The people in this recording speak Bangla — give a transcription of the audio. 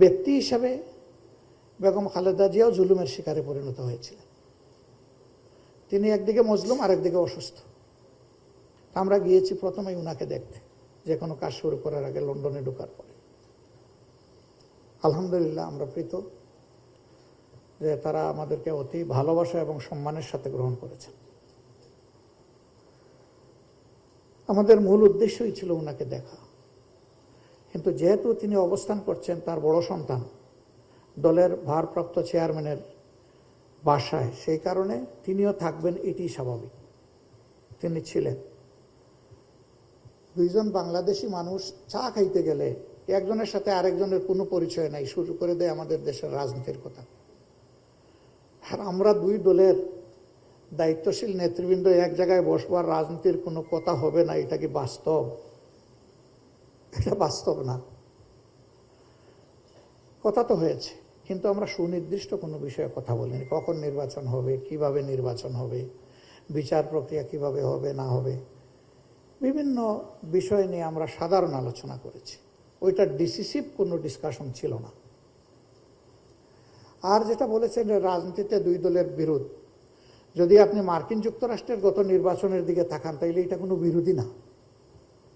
ব্যক্তি হিসাবে বেগম খালেদা জিয়াও জুলুমের শিকারে পরিণত হয়েছিলেন। তিনি একদিকে মজলুম আর একদিকে অসুস্থ আমরা গিয়েছি প্রথমেই উনাকে দেখতে যে কোনো কাজ শুরু করার আগে লন্ডনে ঢোকার পরে। আলহামদুলিল্লাহ আমরা প্রীত যে তারা আমাদেরকে অতি ভালোবাসা এবং সম্মানের সাথে গ্রহণ করেছেন। আমাদের মূল উদ্দেশ্যই ছিল ওনাকে দেখা। কিন্তু যেহেতু তিনি অবস্থান করছেন তার বড় সন্তান, দলের ভারপ্রাপ্ত চেয়ারম্যানের বাসায়, সেই কারণে তিনিও থাকবেন এটি স্বাভাবিক। তিনি ছিলেন। দুইজন বাংলাদেশি মানুষ চা খাইতে গেলে একজনের সাথে আরেকজনের কোনো পরিচয় নাই, শুরু করে দেয় আমাদের দেশের রাজনীতির কথা। আর আমরা দুই দলের দায়িত্বশীল নেতৃবৃন্দ এক জায়গায় বসবার রাজনীতির কোনো কথা হবে না, এটা কি বাস্তব? এটা বাস্তব না। কথা তো হয়েছে, কিন্তু আমরা সুনির্দিষ্ট কোনো বিষয়ে কথা বলিনি। কখন নির্বাচন হবে, কীভাবে নির্বাচন হবে, বিচার প্রক্রিয়া কীভাবে হবে, না হবে, বিভিন্ন বিষয় নিয়ে আমরা সাধারণ আলোচনা করেছি। ওইটা ডিসিসিভ কোনো ডিসকাশন ছিল না। আর যেটা বলেছেন রাজনীতিতে দুই দলের বিরোধ। যদি আপনি মার্কিন যুক্তরাষ্ট্রের গত নির্বাচনের দিকে তাকান, তাইলে এটা কোনো বিরোধী না।